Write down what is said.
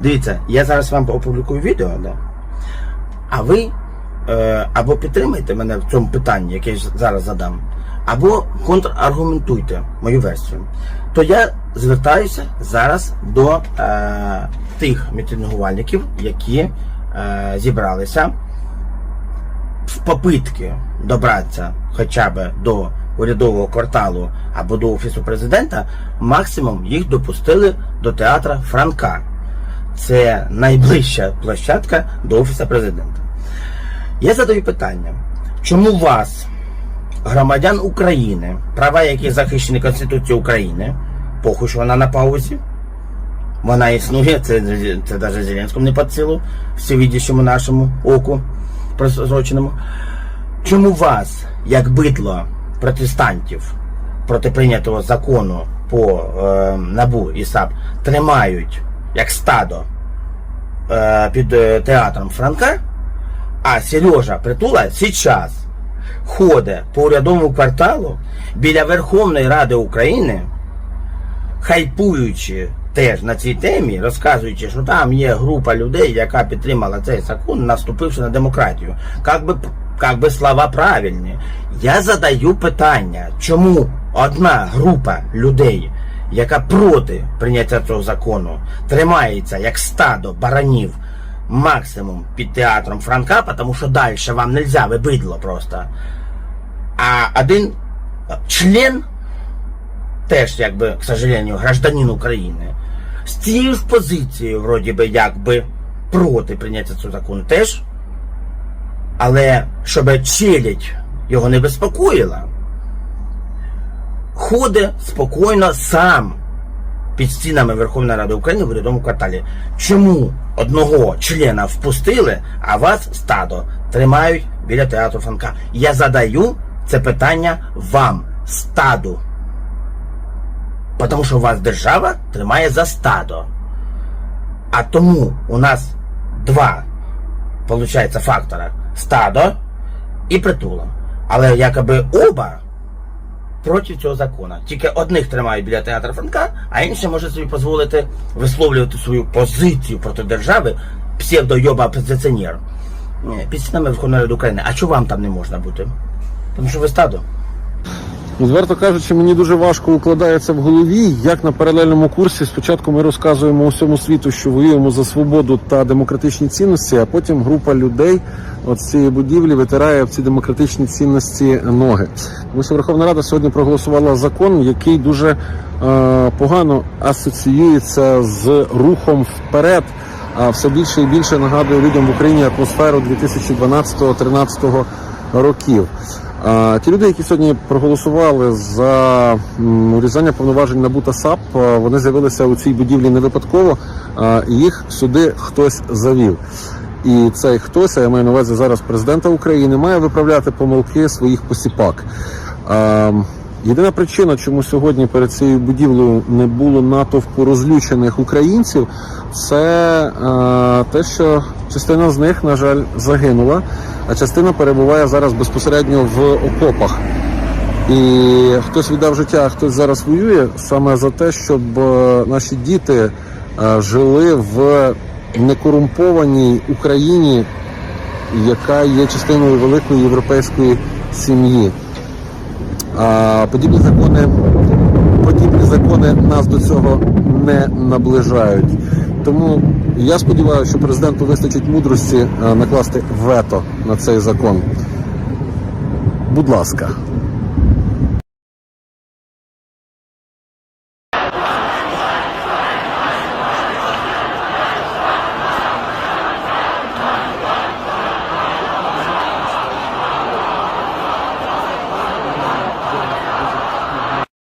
Дивіться, я зараз вам опублікую відео, да? а ви е, або підтримайте мене в цьому питанні, яке я зараз задам, або контраргументуйте мою версію. То я звертаюся зараз до е, тих мітингувальників, які е, зібралися в попитки добратися хоча б до урядового кварталу або до офісу президента, максимум їх допустили до театра Франка. Це найближча площадка до офісу президента. Я задаю питання, чому вас, громадян України, права, які захищені Конституцією України, похуй, що вона на паузі, вона існує, це, це навіть Зеленському не під силу, всевидящому нашому оку просроченому. Чому вас, як бидло протестантів проти прийнятого закону по е, НАБУ і САП, тримають як стадо е, під е, театром Франка, а Сережа Притула зараз ходить по урядовому кварталу біля Верховної Ради України, хайпуючи теж на цій темі, розказуючи, що там є група людей, яка підтримала цей закон, наступивши на демократію. Как би, как би слова правильні. Я задаю питання, чому одна група людей, яка проти прийняття цього закону, тримається як стадо баранів максимум під театром Франка, тому що далі вам нельзя, ви бидло просто. А один член теж, якби, к сожалению, гражданин України, з цією ж позицією, вроді би, якби проти прийняття цього закону теж. Але щоб челядь його не безпокоїла, ходить спокійно сам під стінами Верховної Ради України в урядовому кварталі. Чому одного члена впустили, а вас стадо тримають біля театру Франка? Я задаю це питання вам, стаду. Тому що вас держава тримає за стадо. А тому у нас два, виходить, фактора: стадо і притулом. Але якоби оба проти цього закону. Тільки одних тримають біля театра Франка, а інші може собі дозволити висловлювати свою позицію проти держави псевдойоба опозиціонер. Під стінами Верховної Ради України. А чого вам там не можна бути? Тому що ви стадо. Зверто кажучи, мені дуже важко укладається в голові, як на паралельному курсі спочатку ми розказуємо усьому світу, що воюємо за свободу та демократичні цінності, а потім група людей от з цієї будівлі витирає в ці демократичні цінності ноги. Тому що Верховна Рада сьогодні проголосувала закон, який дуже е, погано асоціюється з рухом вперед. А все більше і більше нагадує людям в Україні атмосферу 2012-2013 років. Ті люди, які сьогодні проголосували за урізання повноважень НАБУ та САП, вони з'явилися у цій будівлі не випадково. Їх сюди хтось завів. І цей хтось, а я маю на увазі зараз президента України, має виправляти помилки своїх посіпак. Єдина причина, чому сьогодні перед цією будівлею не було натовпу розлючених українців, це е, те, що частина з них, на жаль, загинула, а частина перебуває зараз безпосередньо в окопах. І хтось віддав життя, а хтось зараз воює саме за те, щоб е, наші діти е, жили в некорумпованій Україні, яка є частиною великої європейської сім'ї. Подібні закони, подібні закони нас до цього не наближають. Тому я сподіваюся, що президенту вистачить мудрості е, накласти вето на цей закон. Будь ласка.